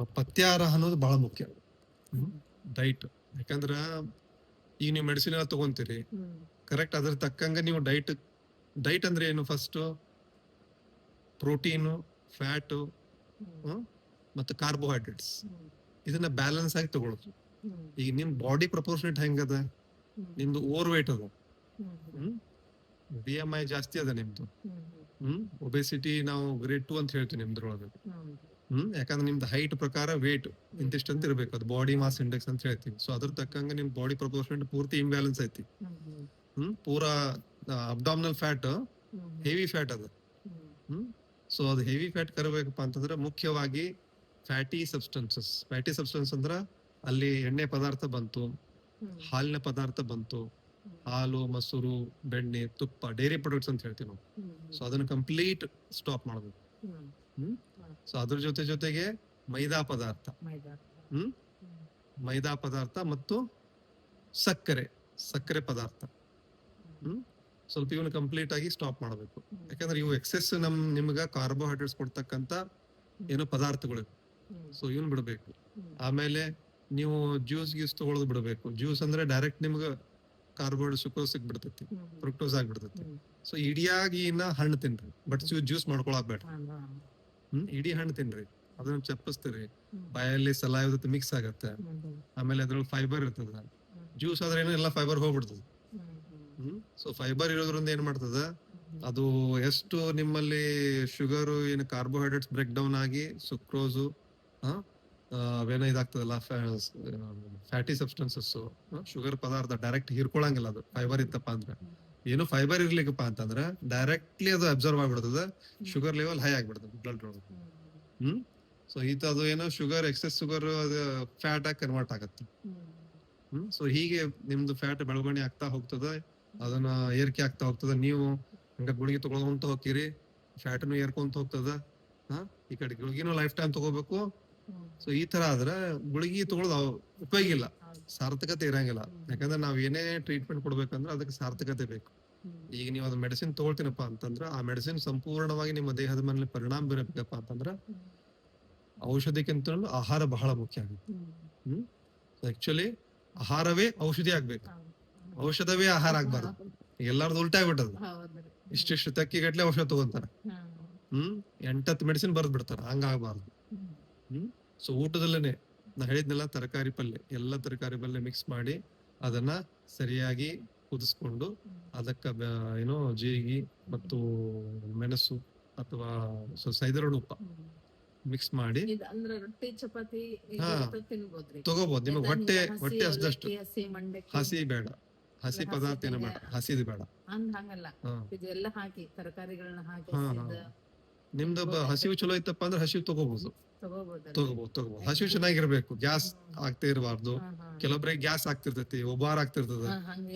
ಪಥ್ಯಾಹಾರ ಅನ್ನೋದು ಬಹಳ ಮುಖ್ಯ. ಡೈಟ್ ಯಾಕಂದ್ರ ಈಗ ನೀವು ಮೆಡಿಸಿನ್ ಎಲ್ಲ ತಗೊಂತೀರಿ. ಕರೆಕ್ಟ್ ಅದ್ರ ತಕ್ಕಂಗ ನೀವು ಡೈಟ್ ಡೈಟ್ ಅಂದ್ರೆ ಏನು ಫಸ್ಟ್ ಪ್ರೋಟೀನು ಫ್ಯಾಟು ಮತ್ತು ಕಾರ್ಬೋಹೈಡ್ರೇಟ್ಸ್ ಇದನ್ನ ಬ್ಯಾಲೆನ್ಸ್ ಆಗಿ ತಗೊಳ್ಳೋದು ಈಗ ನಿಮ್ ಬಾಡಿ ಪ್ರಪೋರ್ಷನೇಟ್ ಹೆಂಗದ? ನಿಮ್ದು ಓವರ್ ವೇಟ್ ಅದ ಬಿಎಂಐ ಬಿ ಎಂ ಐ ಜಾಸ್ತಿ ಅದ ನಿಮ್ದು. ಹ್ಮ್. ಒಬೆಸಿಟಿ ನಾವು ಗ್ರೇಡ್ ಟು ಅಂತ ಹೇಳ್ತೀವಿ ನಿಮ್ದ್ರೊಳಗೆ. ಹ್ಮ್, ಯಾಕಂದ್ರೆ ನಿಮ್ದು ಹೈಟ್ ಪ್ರಕಾರ ವೇಟ್ ಇಂತಿಷ್ಟು ಅಂತ ಇರ್ಬೇಕು. ಅದು ಬಾಡಿ ಮಾಸ್ ಇಂಡೆಕ್ಸ್ ಅಂತ ಹೇಳ್ತೀವಿ. ಸೊ ಅದ್ರ ತಕ್ಕಂಗ ನಿಮ್ ಬಾಡಿ ಪ್ರಪೋರ್ಷನ್ ಪೂರ್ತಿ ಇಂಬ್ಯಾಲೆನ್ಸ್ ಐತಿ. ಹ್ಮ್, ಪೂರಾ ಅಬ್ಡಾಮಿನಲ್ ಫ್ಯಾಟ್ ಹೆವಿ ಫ್ಯಾಟ್ ಅದ. ಹ್ಮ್ ಸೊ ಅದು ಹೆವಿ ಫ್ಯಾಟ್ ಕರಬೇಕಪ್ಪ ಅಂತಂದ್ರೆ ಮುಖ್ಯವಾಗಿ ಫ್ಯಾಟಿ ಸಬ್ಸ್ಟೆನ್ಸಸ್ ಫ್ಯಾಟಿ ಸಬ್ಸ್ಟೆನ್ಸ್ ಅಂದ್ರ ಅಲ್ಲಿ ಎಣ್ಣೆ ಪದಾರ್ಥ ಬಂತು, ಹಾಲಿನ ಪದಾರ್ಥ ಬಂತು, ಹಾಲು, ಮೊಸರು, ಬೆಣ್ಣೆ, ತುಪ್ಪ ಡೈರಿ ಪ್ರಾಡಕ್ಟ್ಸ್ ಅಂತ ಹೇಳ್ತೀವಿ ನಾವು. ಸೊ ಅದನ್ನ ಕಂಪ್ಲೀಟ್ ಸ್ಟಾಪ್ ಮಾಡಬೇಕು. ಸೊ ಅದ್ರ ಜೊತೆ ಜೊತೆಗೆ ಮೈದಾ ಪದಾರ್ಥ. ಹ್ಮ್? ಮೈದಾ ಪದಾರ್ಥ ಮತ್ತು ಸಕ್ಕರೆ ಸಕ್ಕರೆ ಪದಾರ್ಥ. ಹ್ಮ್? ಸ್ವಲ್ಪ ಇವನು ಕಂಪ್ಲೀಟ್ ಆಗಿ ಸ್ಟಾಪ್ ಮಾಡಬೇಕು. ಯಾಕಂದ್ರೆ ಇವು ಎಕ್ಸೆಸ್ ನಮ್, ನಿಮ್ಗ ಕಾರ್ಬೋಹೈಡ್ರೇಟ್ಸ್ ಕೊಡ್ತಕ್ಕಂತ ಏನೋ ಪದಾರ್ಥಗಳು. ಸೊ ಇವನ್ ಬಿಡಬೇಕು. ಆಮೇಲೆ ನೀವು ಜ್ಯೂಸ್ ಗೀಸ್ ತಗೊಳ್ಳೋದು ಬಿಡಬೇಕು. ಜ್ಯೂಸ್ ಅಂದ್ರೆ ಡೈರೆಕ್ಟ್ ನಿಮ್ಗ ಕಾರ್ಬೋಹೈಡ್ರೇಟ್ ಸುಕ್ರೋಸ್ ಬಿಡ್ತೈತಿ ಫ್ರುಕ್ಟೋಸ್ ಆಗ್ಬಿಡ್ತೈತಿ. ಸೊ ಇಡಿಯಾಗಿ ಇನ್ನ ಹಣ್ಣು ತಿನ್ರಿ. ಬಟ್ ಜ್ಯೂಸ್ ಮಾಡ್ಕೊಳಕ್ ಬೇಡ ಇಡೀ ಹಣ್ಣು ತಿನ್ರಿ. ಅದನ್ನ ಚಪ್ಪಿಸ್ತೀರಿ ಬಾಯಲ್ಲಿ ಸಲಾಯದ ಮಿಕ್ಸ್ ಆಗತ್ತೆ. ಆಮೇಲೆ ಅದ್ರೊಳಗೆ ಫೈಬರ್ ಇರ್ತದ. ಜ್ಯೂಸ್ ಆದ್ರೆ ಏನೋ ಎಲ್ಲ ಫೈಬರ್ ಹೋಗ್ಬಿಡ್ತದ. ಹ್ಮ್. ಸೊ ಫೈಬರ್ ಇರೋದ್ರಿಂದ ಏನ್ ಮಾಡ್ತದ? ಅದು ಎಷ್ಟು ನಿಮ್ಮಲ್ಲಿ ಶುಗರ್ ಏನು ಕಾರ್ಬೋಹೈಡ್ರೇಟ್ಸ್ ಬ್ರೇಕ್ ಡೌನ್ ಆಗಿ ಸುಕ್ರೋಸು ಅವೇನೋ ಇದಾಗ್ತದಲ್ಲ ಫ್ಯಾಟಿ ಸಬ್ಸ್ಟೆನ್ಸಸ್ ಶುಗರ್ ಪದಾರ್ಥ ಡೈರೆಕ್ಟ್ ಹೀರ್ಕೊಳಂಗಿಲ್ಲ ಅದು ಫೈಬರ್ ಇತ್ತಪ್ಪ ಅಂದ್ರೆ. ಏನು ಫೈಬರ್ ಇರ್ಲಿಕ್ಕಪ್ಪ ಅಂತಂದ್ರ ಡೈರೆಕ್ಟ್ಲಿ ಅದು ಅಬ್ಸರ್ವ್ ಆಗ್ಬಿಡ್ತದ ಶುಗರ್ ಲೆವೆಲ್ ಹೈ ಆಗ್ಬಿಡ್ತದೆ ಬ್ಲಡ್ ಹ್ಮ್? ಸೊ ಈತ ಅದು ಏನೋ ಶುಗರ್ ಎಕ್ಸೆಸ್ ಶುಗರ್ ಅದು ಫ್ಯಾಟ್ ಆಗಿ ಕನ್ವರ್ಟ್ ಆಗತ್ತೆ. ಹ್ಮ್? ಸೊ ಹೀಗೆ ನಿಮ್ದು ಫ್ಯಾಟ್ ಬೆಳವಣಿಗೆ ಆಗ್ತಾ ಹೋಗ್ತದ, ಅದನ್ನ ಏರಿಕೆ ಆಗ್ತಾ ಹೋಗ್ತದ. ನೀವು ಹಂಗ ಗುಳಿಗೆ ತಗೊಳ್ಕೊಂತ ಹೋಗ್ತೀರಿ ಫ್ಯಾಟ್ನು ಏರ್ಕೊಂತ ಹೋಗ್ತದ. ಹಾ? ಈ ಕಡೆ ಗುಳಿಗೆನೂ ಲೈಫ್ ಟೈಮ್ ತಗೋಬೇಕು ಸೊ ಈ ತರ ಆದ್ರೆ ಗುಳಿಗೆ ತಗೊಳ್ಳೋದು ಉಪಯೋಗ ಇಲ್ಲ. ಸಾರ್ಥಕತೆ ಇರಂಗಿಲ್ಲ. ಯಾಕಂದ್ರೆ ನಾವ್ ಏನೇ ಟ್ರೀಟ್ಮೆಂಟ್ ಕೊಡ್ಬೇಕಂದ್ರೆ ಅದಕ್ಕೆ ಸಾರ್ಥಕತೆ ಬೇಕು. ಈಗ ನೀವು ಅದು ಮೆಡಿಸಿನ್ ತಗೊಳ್ತೀನಪ್ಪ ಅಂತಂದ್ರ ಆ ಮೆಡಿಸಿನ್ ಸಂಪೂರ್ಣವಾಗಿ ನಿಮ್ಮ ದೇಹದ ಮೇಲೆ ಪರಿಣಾಮ ಬೀರಬೇಕಪ್ಪ ಅಂತಂದ್ರ ಔಷಧಿಕ್ಕಿಂತಲೂ ಆಹಾರ ಬಹಳ ಮುಖ್ಯ ಆಗುತ್ತೆ. ಹ್ಮ್. ಆಕ್ಚುಲಿ ಆಹಾರವೇ ಔಷಧಿ ಆಗ್ಬೇಕು. ಔಷಧವೇ ಆಹಾರ ಆಗ್ಬಾರ್ದು. ಎಲ್ಲಾರ್ದು ಉಲ್ಟಾ ಆಗ್ಬಿಟ್ಟದ ಇಷ್ಟಿಷ್ಟು ತಕ್ಕಿ ಗಟ್ಲೆ ಔಷಧ ತಗೊಂತಾರ. ಹ್ಮ್. ಎಂಟತ್ತು ಮೆಡಿಸಿನ್ ಬರ್ದ್ ಬಿಡ್ತಾರ. ಹಂಗ ಆಗ್ಬಾರ್ದು ಹ್ಮ್ ಸೊ ಊಟದಲ್ಲೇನೆ ನಾ ಹೇಳಿದ್ನೆಲ್ಲ ತರಕಾರಿ ಪಲ್ಯ ಎಲ್ಲ ತರಕಾರಿ ಪಲ್ಯ ಮಿಕ್ಸ್ ಮಾಡಿ ಅದನ್ನ ಸರಿಯಾಗಿ ಕುದಿಸ್ಕೊಂಡು ಅದಕ್ಕ ಏನೋ ಜೀರಿಗೆ ಮತ್ತು ಮೆಣಸು ಅಥವಾ ಸೈದರಳು ಉಪ್ಪ ಮಿಕ್ಸ್ ಮಾಡಿ ತಗೋಬಹುದು ನಿಮಗೆ ಹೊಟ್ಟೆ ಹೊಟ್ಟೆ ಅಷ್ಟು ಹಸಿ ಬೇಡ. ಹಸಿ ಪದಾರ್ಥ ಏನು ಬೇಡ. ಹಸಿದು ಬೇಡ. ಹಂಗಲ್ಲ. ಇದೆಲ್ಲ ಹಾಕಿ ತರಕಾರಿಗಳನ್ನ ಹಾಕಿ ನಿಮ್ದು ಹಸಿವು ಚಲೋ ಇತ್ತಪ್ಪ ಅಂದ್ರೆ ಹಸಿವು ತಗೋಬಹುದು? ತಗೋಬಹುದು ತಗೋಬಹುದು ಹಸಿವು ಚೆನ್ನಾಗಿರ್ಬೇಕು. ಗ್ಯಾಸ್ ಆಗ್ತಾ ಇರಬಾರ್ದು. ಕೆಲವೊಬ್ರಿಗೆ ಗ್ಯಾಸ್ ಆಗ್ತಿರ್ತೈತಿ ಒಬಾರ್ ಆಗ್ತಿರ್ತದ.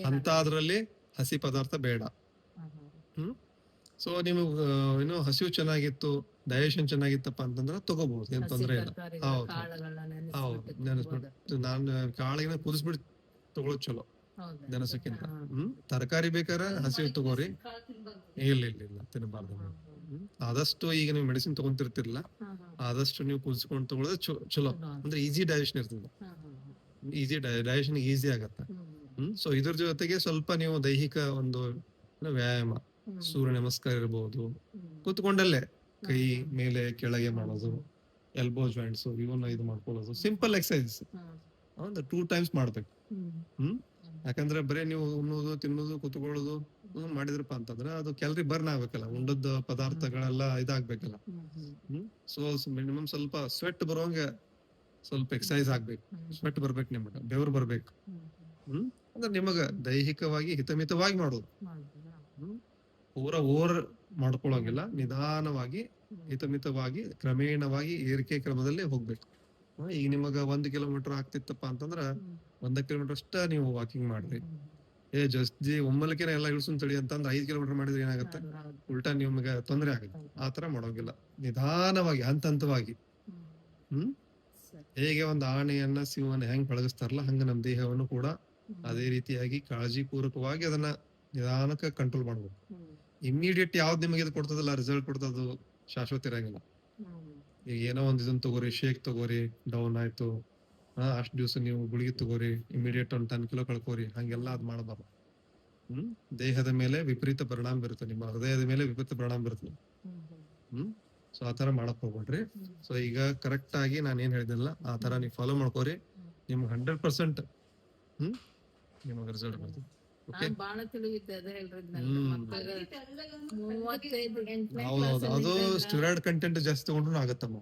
ಅಂತ ಅದ್ರಲ್ಲಿ ಹಸಿ ಪದಾರ್ಥ ಬೇಡ. ಹ್ಮ್. ಸೊ ನೀವು ಏನು ಹಸಿವು ಚೆನ್ನಾಗಿತ್ತು ಡೈಜೆಷನ್ ಚೆನ್ನಾಗಿತ್ತಪ್ಪ ಅಂತಂದ್ರೆ ತಗೋಬಹುದು ಏನ್ ತೊಂದರೆ ಇಲ್ಲ. ಹೌದು. ಹೌದು ನೆನೆಸ್ಬಿಟ್ಟು. ನಾನು ಕಾಳಿನ ಕುದಿಸ್ಬಿಟ್ಟು ತಗೊಳೋದ್ ಚಲೋ? ನೆನೆಸಕ್ಕಿಂತ. ಹ್ಮ್? ತರಕಾರಿ ಬೇಕಾರ ಹಸಿವು ತಗೋರಿ. ಇಲ್ಲ ಇಲ್ಲ ಇಲ್ಲ. ತಿನ್ನಬಾರ್ದು. ಆದಷ್ಟು ಈಗ ನೀವು ಮೆಡಿಸಿನ್ ತಗೊಂತಿರ್ತಿರಲ್ಲ. ಆದಷ್ಟು ನೀವು ಕುದಿಸ್ಕೊಂಡು ತಗೊಳ್ಳೋದು ಚಲೋ. ಅಂದ್ರೆ ಈಸಿ ಡೈಜೆಷನ್ ಇರ್ತದೆ. ಈಸಿ ಡೈಜೆಷನ್ ಈಸಿ ಆಗತ್ತೆ ಹ್ಮ್, ಸೊ ಇದ್ರ ಜೊತೆಗೆ ಸ್ವಲ್ಪ ನೀವು ದೈಹಿಕ ಒಂದು ವ್ಯಾಯಾಮ ಸೂರ್ಯ ನಮಸ್ಕಾರ ಇರಬಹುದು. ಕೂತ್ಕೊಂಡಲ್ಲೇ ಕೈ ಮೇಲೆ ಕೆಳಗೆ ಮಾಡೋದು ಎಲ್ಬೋ ಜಾಯಿಂಟ್ಸ್ ಇವನ್ನ ಇದು ಮಾಡ್ಕೊಳ್ಳೋದು ಸಿಂಪಲ್ ಎಕ್ಸಸೈಸ್. ಒಂದು ಟೂ ಟೈಮ್ಸ್ ಮಾಡ್ಬೇಕು ಹ್ಮ್. ಯಾಕಂದ್ರೆ ಬರೀ ನೀವು ಉಣ್ಣೋದು ತಿನ್ನೋದು ಕೂತ್ಕೊಳ್ಳೋದು ಮಾಡಿದ್ರಪ್ಪ ಅಂತಂದ್ರೆ ಅದು ಕ್ಯಾಲರಿ ಬರ್ನ್ ಆಗ್ಬೇಕಲ್ಲ ಉಂಡದ ಪದಾರ್ಥಗಳೆಲ್ಲ ಇದಾಗ್ಬೇಕಲ್ಲ. ಹ್ಮ್, ಸೊ ಮಿನಿಮಮ್ ಸ್ವಲ್ಪ ಸ್ವೆಟ್ ಬರೋಂಗ ಸ್ವಲ್ಪ ಎಕ್ಸಸೈಸ್ ಆಗ್ಬೇಕು. ಸ್ವೆಟ್ ಬರ್ಬೇಕು ನಿಮ್ಗೆ ಬೆವರು ಬರ್ಬೇಕು. ಹ್ಮ್. ಅಂದ್ರೆ ನಿಮಗ ದೈಹಿಕವಾಗಿ ಹಿತಮಿತವಾಗಿ ಮಾಡೋದು. ಪೂರ ಓವರ್ ಮಾಡ್ಕೊಳಂಗಿಲ್ಲ ನಿಧಾನವಾಗಿ ಹಿತಮಿತವಾಗಿ ಕ್ರಮೇಣವಾಗಿ ಏರಿಕೆ ಕ್ರಮದಲ್ಲಿ ಹೋಗ್ಬೇಕು. ಈಗ ನಿಮಗ ಒಂದ್ ಕಿಲೋಮೀಟರ್ ಆಗ್ತಿತ್ತಪ್ಪ ಅಂತಂದ್ರ ಒಂದ ಕಿಲೋಮೀಟರ್ ಅಷ್ಟ ನೀವು ವಾಕಿಂಗ್ ಮಾಡ್ರಿ. ಏ ಜಸ್ತಿ ಒಮ್ಮಲಕಿನ ಎಲ್ಲ ಇಳಿಸು ತಡಿ ಅಂತಂದ್ರೆ ಐದ್ ಕಿಲೋಮೀಟರ್ ಮಾಡಿದ್ರೆ ಏನಾಗುತ್ತೆ. ಉಲ್ಟಾ ನಿಮ್ಗೆ ತೊಂದರೆ ಆಗುತ್ತೆ. ಆ ತರ ಮಾಡೋಂಗಿಲ್ಲ. ನಿಧಾನವಾಗಿ ಹಂತ ಹಂತವಾಗಿ ಹ್ಮ್. ಹೇಗೆ ಒಂದು ಆನೆಯನ್ನ ಸಿಂಹನ ಹೆಂಗ್ ಪಳಗಿಸ್ತಾರಲ್ಲ ಹಂಗ ನಮ್ ದೇಹವನ್ನು ಕೂಡ ಅದೇ ರೀತಿಯಾಗಿ ಕಾಳಜಿ ಪೂರ್ವಕವಾಗಿ ಅದನ್ನ ನಿಧಾನಕ್ಕೆ ಕಂಟ್ರೋಲ್ ಮಾಡ್ಬೇಕು. ಇಮ್ಮಿಡಿಯೇಟ್ ಇಮಿಡಿಯೇಟ್ ಯಾವ್ದು ನಿಮಗೆ ಇದು ಕೊಡ್ತದಲ್ಲ ರಿಸಲ್ಟ್ ಕೊಡ್ತದ ಶಾಶ್ವತ ಇರಂಗಿಲ್ಲ. ಈಗ ಏನೋ ಒಂದ್ ಇದನ್ನ ತಗೋರಿ ಶೇಕ್ ತಗೋರಿ ಡೌನ್ ಆಯ್ತು. ಅಷ್ಟ್ ದಿವಸ ನೀವು ಗುಳಿಗೆ ತಗೋರಿ ಇಮಿಡಿಯೇಟ್ ಒಂದು ಟನ್ ಕಿಲೋ ಕಳ್ಕೋರಿ ಹಂಗೆಲ್ಲ ಅದ್ ಮಾಡಬಾರ್ದು ಹ್ಮ್? ದೇಹದ ಮೇಲೆ ವಿಪರೀತ ಪರಿಣಾಮ ಬೀರುತ್ತೆ ನಿಮ್ಮ ಹೃದಯದ ಮೇಲೆ ವಿಪರೀತ ಪರಿಣಾಮ ಬೀರುತ್ತೆ ಹ್ಮ್. ಸೊ ಆತರ ಮಾಡಕ್ ಹೋಗ್ಬೇಡ್ರಿ. ಸೊ ಈಗ ಕರೆಕ್ಟ್ ಆಗಿ ನಾನು ಏನ್ ಹೇಳಿದ್ನಲ್ಲ ಆ ತರ ನೀವು ಫಾಲೋ ಮಾಡ್ಕೋರಿ. ನಿಮ್ಗೆ ಹಂಡ್ರೆಡ್ ಪರ್ಸೆಂಟ್ ಹ್ಮ್? ನಿಮಗೆ ರಿಸಲ್ಟ್ ಬರ್ತದೆ ಅದು ಸ್ಟೆರಾಯ್ಡ್ ಕಂಟೆಂಟ್ ಜಾಸ್ತಿ ತಗೊಂಡ್ರು ಆಗತ್ತಮ್ಮ.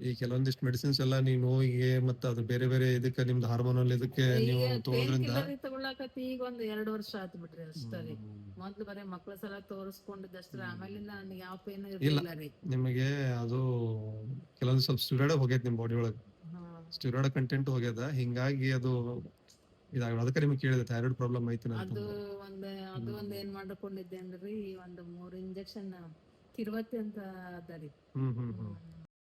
ಈ ಕೆಲವೊಂದಿಷ್ಟು ಮೆಡಿಸಿನ್ಸ್ ಎಲ್ಲ ನೀವು ನೋವಿಗೆ ಮತ್ತೆ ಅದು ಬೇರೆ ಬೇರೆ ಇದಕ್ಕೆ ನಿಮ್ದು ಹಾರ್ಮೋನಲ್ ಇದಕ್ಕೆ ನೀವು ತಗೋದ್ರಿಂದ ತಗೊಳಕತ್ತಿ ಈಗ ಒಂದ್ ಎರಡ್ ವರ್ಷ ಆತ್ ಬಿಡ್ರಿ ಅಷ್ಟೇ ರೀ ಮೊದ್ಲು ಬರೇ ಮಕ್ಳ ಸಲ ತೋರಿಸ್ಕೊಂಡಿದ್ದಷ್ಟ್ರಿ ಆಮೇಲಿಂದ ನನಗೆ ಯಾವ ಪೇನ್ ಇರ್ಲಿಲ್ಲ ರೀ. ನಿಮಗೆ ಅದು ಕೆಲವೊಂದು ಸ್ವಲ್ಪ ಸ್ಟಿರಾಯ್ಡ್ ಹೋಗೈತೆ ನಿಮ್ಮ ಬಾಡಿ ಒಳಗೆ. ಸ್ಟಿರಾಯ್ಡ್ ಕಂಟೆಂಟ್ ಹೋಗ್ಯದ. ಹಿಂಗಾಗಿ ಅದು ಇದಾಗ ಅದಕ್ಕೆ ನಿಮ್ಗೆ ಕೇಳಿದೆ ಥೈರಾಯ್ಡ್ ಪ್ರಾಬ್ಲಮ್ ಐತಿ ಅಂತ ಅದು ಒಂದ್ ಅದು ಒಂದ್ ಏನ್ ಮಾಡ್ಕೊಂಡಿದ್ದೆ ಈ ಒಂದು ಮೂರ್ ಇಂಜೆಕ್ಷನ್ ತಿರುವತ್ತಿ ಅಂತ ಅದ ರೀ. ಹ್ಮ್ ಹ್ಮ್. ಹ್ಮ್.